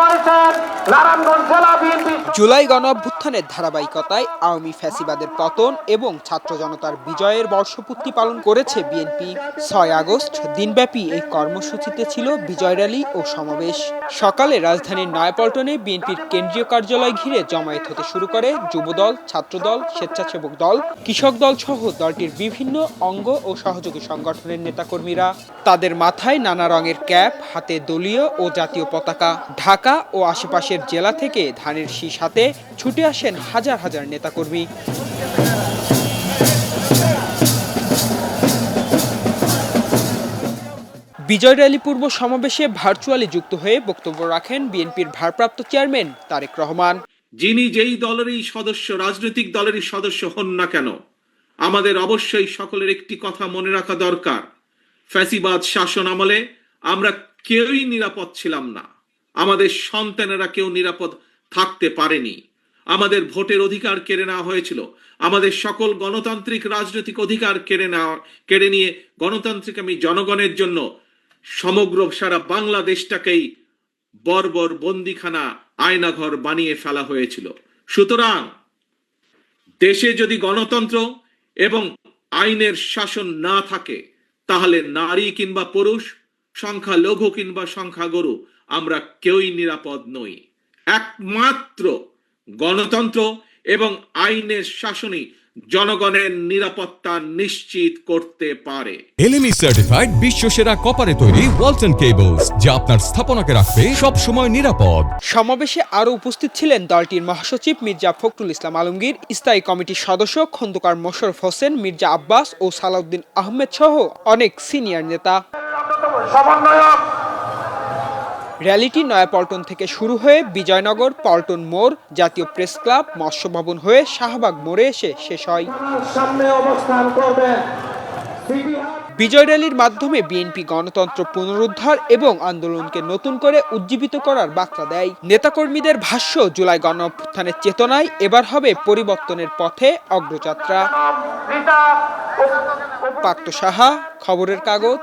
BNP July গণ অভ্যুত্থানের ধারাবাহিকতায় আওয়ামী ফ্যাসিবাদের পতন এবং ছাত্র জনতার বিজয়ের বর্ষপূর্তি পালন করেছে বিএনপি। ছয় আগস্ট দিনব্যাপী এই কর্মসূচিতে ছিল বিজয় র্যালি ও সমাবেশ। সকালে রাজধানীর নয়াপল্টনে বিএনপির কেন্দ্রীয় কার্যালয় ঘিরে জমায়েত হতে শুরু করে যুবদল, ছাত্রদল, স্বেচ্ছাসেবক দল, কৃষক দল সহ দলটির বিভিন্ন অঙ্গ ও সহযোগী সংগঠনের নেতাকর্মীরা। তাদের মাথায় নানা রঙের ক্যাপ, হাতে দলীয় ও জাতীয় পতাকা। ঢাকা ও আশেপাশের জেলা থেকে ধানের শীষ হাতে ছুটে আসেন হাজার হাজার নেতাকর্মী। বিজয় র্যালি পূর্ব সমাবেশে ভার্চুয়ালি যুক্ত হয়ে বক্তব্য রাখেন বিএনপির ভারপ্রাপ্ত চেয়ারম্যান তারেক রহমান। যিনি যেই দলেরই সদস্য, রাজনৈতিক দলেরই সদস্য হন না কেন, আমাদের অবশ্যই সকলের একটি কথা মনে রাখা দরকার। ফ্যাসিবাদ শাসন আমলে আমরা কেউই নিরাপদ ছিলাম না। আমাদের সন্তানেরা কেউ নিরাপদ থাকতে পারেনি। আমাদের ভোটের অধিকার কেড়ে নেওয়া হয়েছিল। আমাদের সকল গণতান্ত্রিক রাজনৈতিক অধিকার কেড়ে নেওয়া, কেড়ে নিয়ে গণতান্ত্রিক আমি জনগণের জন্য সমগ্র সারা বাংলাদেশটাকেই বর্বর বন্দিখানা আয়নাঘর বানিয়ে ফেলা হয়েছিল। সুতরাং দেশে যদি গণতন্ত্র এবং আইনের শাসন না থাকে, তাহলে নারী কিংবা পুরুষ সংখ্যা লঘু কিংবা সংখ্যা গরু আমরা কেউই নিরাপদ নই। একমাত্র গণতন্ত্র এবং আইনের শাসনই জনগণের নিরাপত্তা নিশ্চিত করতে পারে। এলএমই সার্টিফাইড বিশ্ব সেরা কপারে তৈরি ওয়ালটন কেবলস যা আপনার স্থাপনাকে রাখবে সব সময় নিরাপদ। সমাবেশে আরও উপস্থিত ছিলেন দলটির মহাসচিব মির্জা ফখরুল ইসলাম আলমগীর স্থায়ী কমিটির সদস্য খন্দকার মোশারফ হোসেন মির্জা আব্বাস ও সালাউদ্দিন আহমেদ সহ অনেক সিনিয়র নেতা। সমন্বয়ক। র্যালিটি নয়াপল্টন থেকে শুরু হয়ে বিজয়নগর পল্টন মোড় জাতীয় প্রেস ক্লাব মৎস্য ভবন হয়ে শাহবাগ মোড়ে এসে শেষ হয়। সামনে অবস্থান করবেন বিজয় র্যালির মাধ্যমে বিএনপি গণতন্ত্র পুনরুদ্ধার এবং আন্দোলনকে নতুন করে উজ্জীবিত করার বার্তা দেয়। নেতাকর্মীদের ভাষ্য জুলাই গণ অভ্যুত্থানের চেতনায় এবার হবে পরিবর্তনের পথে অগ্রযাত্রা। পাক্ত সাহা খবরের কাগজ।